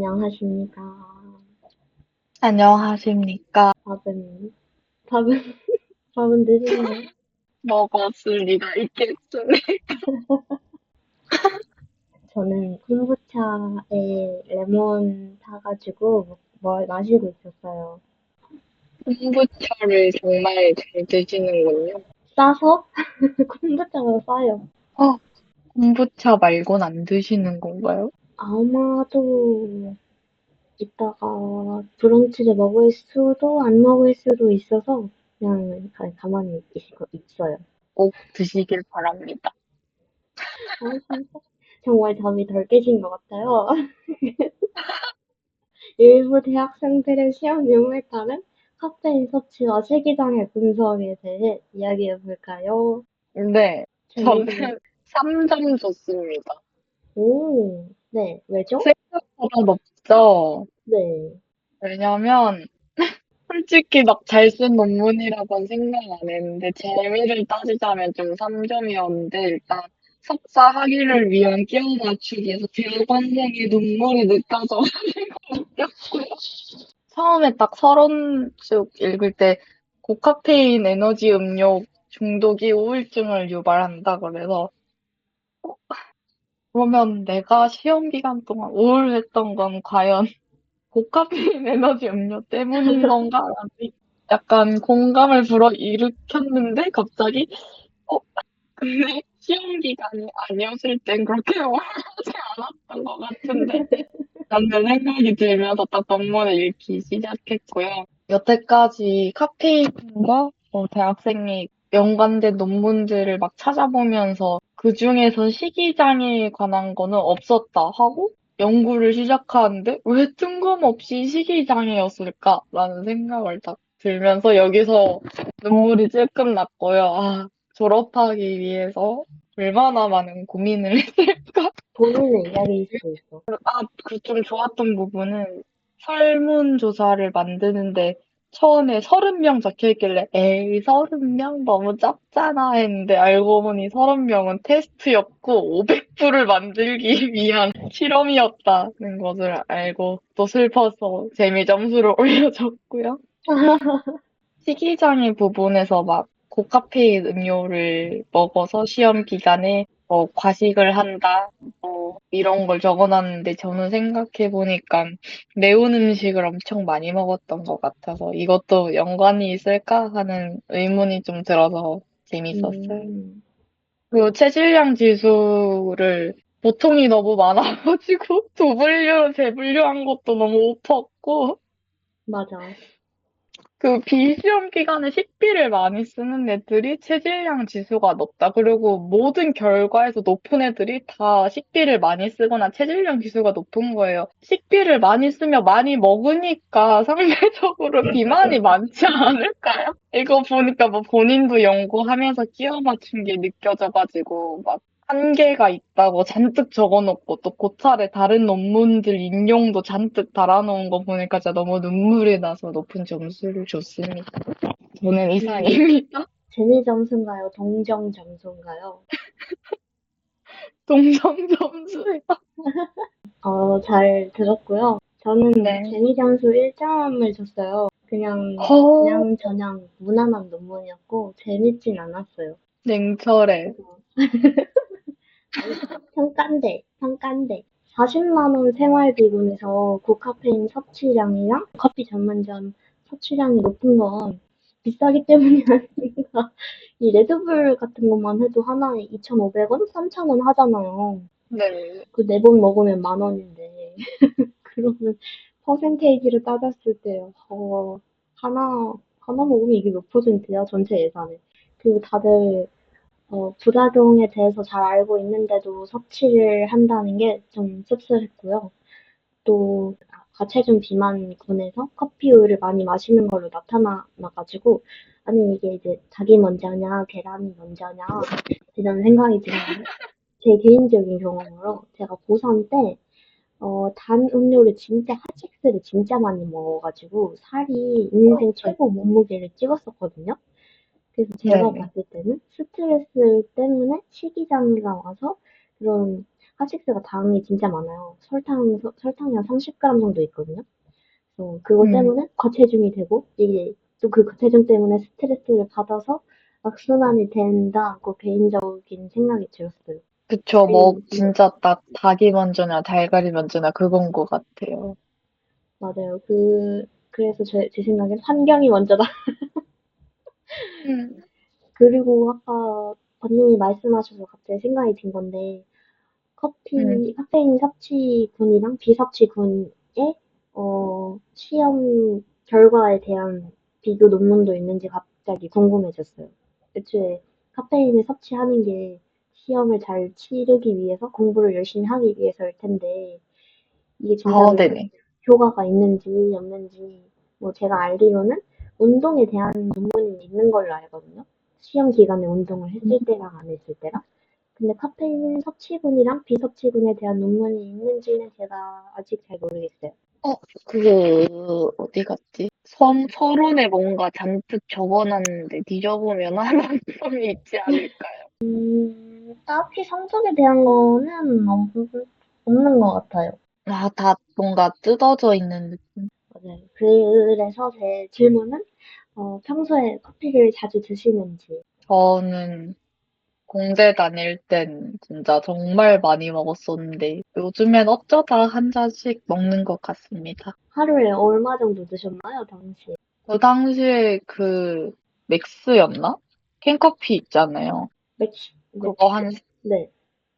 안녕하십니까. 안녕하십니까. 밥은, 밥은, 밥은 드시나요? 먹었을 리가 있겠습니까? 저는 콤부차에 레몬 타가지고 뭘 마시고 있었어요. 콤부차를 정말 잘 드시는군요. 싸서? 콤부차가 싸요. 어, 콤부차 말곤 안 드시는 건가요? 아마도 이따가 브런치를 먹을 수도 안 먹을 수도 있어서 그냥 가- 가만히 있, 있어요. 꼭 드시길 바랍니다. 아, 진짜. 정말 잠이 덜 깨진 것 같아요. 일부 대학생들의 시험용을 따른 카페인 섭취와 식이장애 분석에 대해 이야기해 볼까요? 네, 저는 3점 줬습니다. 오, 네, 왜죠? 생각보다 높죠? 네. 왜냐면, 솔직히 막 잘 쓴 논문이라고는 생각 안 했는데, 재미를 따지자면 좀 3점이었는데, 일단, 석사 학위를 위한 끼워 맞추기에서 대학원생의 눈물이 느껴져가지고 웃겼고요. 처음에 딱 서론 쭉 읽을 때, 고카페인 에너지 음료 중독이 우울증을 유발한다 그래서, 어, 그러면 내가 시험 기간 동안 우울했던 건 과연 고카페인 에너지 음료 때문인 건가? 약간 공감을 불어 일으켰는데 갑자기 어 근데 시험 기간이 아니었을 땐 그렇게 우울하지 않았던 것 같은데 라는 생각이 들면서 딱 논문을 읽기 시작했고요. 여태까지 카페인과 어, 대학생이 연관된 논문들을 막 찾아보면서 그 중에서 식이장애에 관한 거는 없었다 하고 연구를 시작하는데 왜 뜬금없이 식이장애였을까라는 생각을 딱 들면서 여기서 눈물이 찔끔 났고요. 아, 졸업하기 위해서 얼마나 많은 고민을 했을까? 본인의 이야기일 수도 있어. 아, 그 좀 좋았던 부분은 설문조사를 만드는데 처음에 30명 적혀있길래 에이 30명? 너무 적잖아. 했는데 알고 보니 30명은 테스트였고 500부를 만들기 위한 실험이었다는 것을 알고 또 슬퍼서 재미 점수를 올려줬고요. 식이장애 부분에서 막 고카페인 음료를 먹어서 시험 기간에 뭐 과식을 한다, 뭐 이런 걸 적어놨는데 저는 생각해보니까 매운 음식을 엄청 많이 먹었던 것 같아서 이것도 연관이 있을까 하는 의문이 좀 들어서 재밌었어요. 음, 그리고 체질량 지수를 보통이 너무 많아가지고 두 분류로 재분류한 것도 너무 오퍼고 맞아. 그 비시험 기간에 식비를 많이 쓰는 애들이 체질량 지수가 높다. 그리고 모든 결과에서 높은 애들이 다 식비를 많이 쓰거나 체질량 지수가 높은 거예요. 식비를 많이 쓰면 많이 먹으니까 상대적으로 비만이 많지 않을까요? 이거 보니까 뭐 본인도 연구하면서 끼워 맞춘 게 느껴져가지고 막 한계가 있다고 잔뜩 적어놓고 또 고찰에 다른 논문들 인용도 잔뜩 달아놓은 거 보니까 진짜 너무 눈물이 나서 높은 점수를 줬습니다. 저는 이상입니다. 재미 점수인가요? 동정 점수인가요? 동정 점수요. 어, 잘 들었고요. 저는 네. 재미 점수 1점을 줬어요. 그냥, 허, 그냥 저냥 무난한 논문이었고, 재밌진 않았어요. 냉철해. 평가인데, 평가인데. 40만원 생활비군에서 고카페인 섭취량이랑 커피 전문점 섭취량이 높은 건 비싸기 때문이 아닌가. 이 레드불 같은 것만 해도 하나에 2,500원? 3,000원 하잖아요. 네. 그 네 번 먹으면 만 원인데. 그러면 퍼센테이지를 따졌을 때, 어, 하나, 하나 먹으면 이게 몇 퍼센트야? 전체 예산에. 그리고 다들 어, 부작용에 대해서 잘 알고 있는데도 섭취를 한다는 게 좀 씁쓸했고요. 또 과체중 비만군에서 커피 우유를 많이 마시는 걸로 나타나가지고 아니 이게 이제 닭이 먼저냐 계란이 먼저냐 이런 생각이 드는데 제 개인적인 경험으로 제가 고3 때 어, 단 음료를 진짜 핫식스를 진짜 많이 먹어가지고 살이 인생 최고 몸무게를 찍었었거든요. 그래서 제가 네네. 봤을 때는 스트레스 때문에 식이장애가 와서 그런 핫식스가 당이 진짜 많아요. 설탕, 서- 설탕이 한 30g 정도 있거든요. 그래서 그것 음. 때문에 과체중이 되고, 이게 또 그 과체중 때문에 스트레스를 받아서 악순환이 된다고 개인적인 생각이 들었어요. 그쵸, 뭐, 음, 진짜 딱 닭이 먼저냐, 달걀이 먼저냐, 그건 것 같아요. 맞아요. 그, 그래서 제, 제 생각엔 환경이 먼저다. 음. 그리고 아까 번님이 말씀하셔서 갑자기 생각이 든 건데, 커피, 음. 카페인 섭취군이랑 비섭취군의 어, 시험 결과에 대한 비교 논문도 있는지 갑자기 궁금해졌어요. 애초에 카페인을 섭취하는 게 시험을 잘 치르기 위해서 공부를 열심히 하기 위해서일 텐데 이게 아, 네네. 효과가 있는지 없는지 뭐 제가 알기로는 운동에 대한 논문이 있는 걸로 알거든요. 시험 기간에 운동을 했을 때랑 안 했을 때랑. 근데 카페인 섭취군이랑 비섭취군에 대한 논문이 있는지는 제가 아직 잘 모르겠어요. 어, 그, 어디 갔지? 선, 서론에 뭔가 잔뜩 적어놨는데, 뒤져보면 하나쯤 있지 않을까요? 음, 딱히 성적에 대한 거는 없, 없는 것 같아요. 아, 다 뭔가 뜯어져 있는 느낌. 맞아요. 그래서 제 질문은 어, 평소에 커피를 자주 드시는지. 저는 공대 다닐 땐 진짜 정말 많이 먹었었는데, 요즘엔 어쩌다 한 잔씩 먹는 것 같습니다. 하루에 얼마 정도 드셨나요, 당시에? 그 당시에 그, 맥스였나? 캔커피 있잖아요. 맥주, 그거 맥주. 한 네.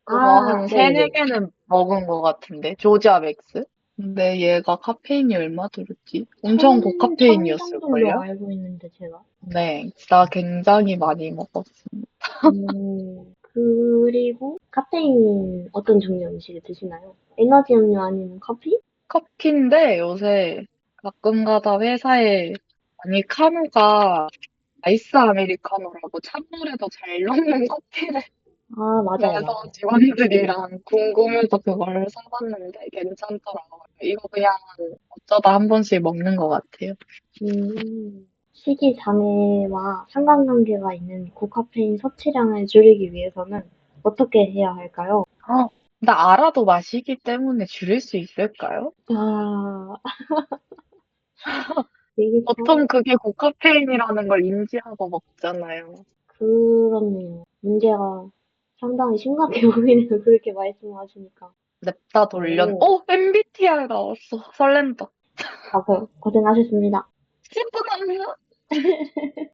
그거 아, 한. 세네 개는 먹은 것 같은데, 조지아 맥스? 근데 얘가 카페인이 얼마 들었지? 엄청 천, 천 정도로 고카페인이었을걸요? 알고 있는데, 제가. 네, 진짜 굉장히 많이 먹었습니다. 음, 그리고 카페인 어떤 종류 음식을 드시나요? 에너지 음료 아니면 커피? 커피인데 요새 가끔 가다 회사에, 아니, 카누가 아이스 아메리카노라고 찬물에도 잘 녹는 커피를 아, 맞아요, 맞아요. 직원들이랑 궁금해서 그걸 사 봤는데 괜찮더라고요. 이거 그냥 어쩌다 한 번씩 먹는 것 같아요. 음, 식이장애와 상관관계가 있는 고카페인 섭취량을 줄이기 위해서는 어떻게 해야 할까요? 아, 나 알아도 마시기 때문에 줄일 수 있을까요? 아, 보통 그게 고카페인이라는 걸 인지하고 먹잖아요. 그렇네요. 문제가 상당히 심각해 보이네요. 그렇게 말씀하시니까. 냅다 돌려. 오, 어, MBTI 나왔어. 설렌다. 아, 고- 고생하셨습니다. 10분 남았어.